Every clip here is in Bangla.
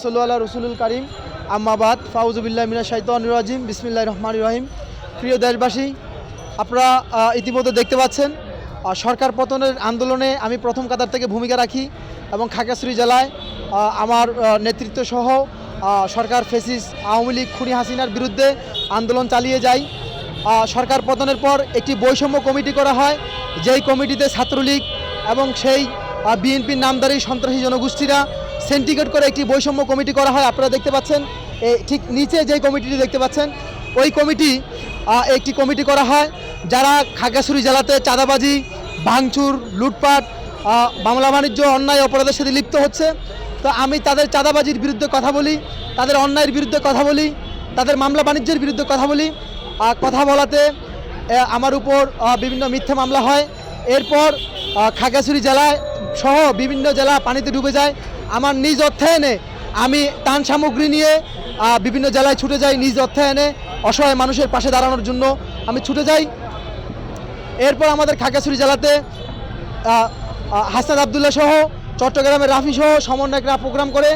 সাল্লু আল্লাহ রসুলুল করিম। আম্মাবাদ ফাউজুবিল্লাহ মিনা শাইতান রাজিম। বিসমিল্লাহ রহমান রহিম। প্রিয় দেশবাসী, আপনারা ইতিমধ্যে দেখতে পাচ্ছেন সরকার পতনের আন্দোলনে আমি প্রথম কাতার থেকে ভূমিকা রাখি এবং খাগড়াছড়ি জেলায় আমার নেতৃত্ব সহ সরকার ফেসিস আওয়ামী লীগ খুনি হাসিনার বিরুদ্ধে আন্দোলন চালিয়ে যায় সরকার পতনের পর একটি বৈষম্য কমিটি করা হয়, যেই কমিটিতে ছাত্রলীগ এবং সেই বিএনপির নামদারি সন্ত্রাসী জনগোষ্ঠীরা সেন্টিকেট করে একটি বৈষম্য কমিটি করা হয়, আপনারা দেখতে পাচ্ছেন। ঠিক নিচে যে কমিটিটি দেখতে পাচ্ছেন, ওই কমিটি একটি কমিটি করা হয় যারা খাগড়াছড়ি জেলাতে চাঁদাবাজি, ভাঙচুর, লুটপাট মামলা বাণিজ্য, অন্যায় অপরাধের সাথে লিপ্ত হচ্ছে। তো আমি তাদের চাঁদাবাজির বিরুদ্ধে কথা বলি, তাদের অন্যায়ের বিরুদ্ধে কথা বলি, তাদের মামলা বাণিজ্যের বিরুদ্ধে কথা বলি। কথা বলাতে আমার উপর বিভিন্ন মিথ্যা মামলা হয়। এরপর খাগড়াছড়ি জেলায় সহ বিভিন্ন জেলা পানিতে ডুবে যায়। আমার নিজ অর্থায়নে আমি ত্রাণ সামগ্রী নিয়ে বিভিন্ন জেলায় ছুটে যাই নিজ অর্থায়নে অসহায় মানুষের পাশে দাঁড়ানোর জন্য। আমি ছুটে যাই। এরপর আমাদের খাগড়াছড়ি জেলাতে হাসান আবদুল্লাহ সহ, চট্টগ্রামের রাফি সহ সমন্বয়করা প্রোগ্রাম করে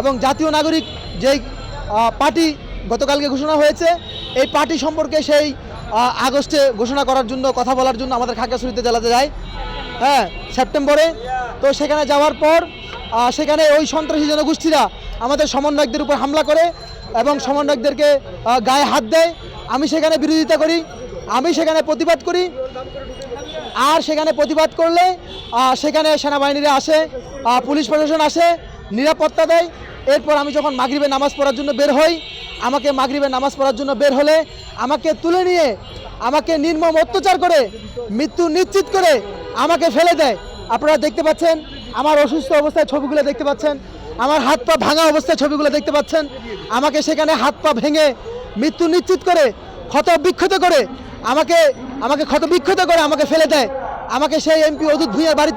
এবং জাতীয় নাগরিক যেই পার্টি গতকালকে ঘোষণা হয়েছে, এই পার্টি সম্পর্কে সেই আগস্টে ঘোষণা করার জন্য, কথা বলার জন্য আমাদের খাগড়াছড়িতে জেলাতে যায় হ্যাঁ সেপ্টেম্বরে। তো সেখানে যাওয়ার পর সেখানে ওই সন্ত্রাসী জনগোষ্ঠীরা আমাদের সমন্বয়কদের উপর হামলা করে এবং সমন্বয়কদেরকে গায়ে হাত দেয়। আমি সেখানে বিরোধিতা করি, আমি সেখানে প্রতিবাদ করি। আর সেখানে প্রতিবাদ করলে সেখানে সেনাবাহিনীরা আসে পুলিশ প্রশাসন আসে, নিরাপত্তা দেয়। এরপর আমি যখন মাগরিবে নামাজ পড়ার জন্য বের হই, আমাকে মাগরিবে নামাজ পড়ার জন্য বের হলে আমাকে তুলে নিয়ে, আমাকে নির্মম অত্যাচার করে, মৃত্যু নিশ্চিত করে আমাকে ফেলে দেয়। আপনারা দেখতে পাচ্ছেন আমার অসুস্থ অবস্থায় ছবিগুলো দেখতে পাচ্ছেন, আমার হাত পা ভাঙা অবস্থায় ছবিগুলো দেখতে পাচ্ছেন, আমাকে সেখানে হাত পা ভেঙে মৃত্যু নিশ্চিত করে ক্ষত বিক্ষত করে, আমাকে আমাকে ক্ষত বিক্ষত করে আমাকে ফেলে দেয়। আমাকে সেই এমপি অদূত ভূঁইয়ার বাড়িতে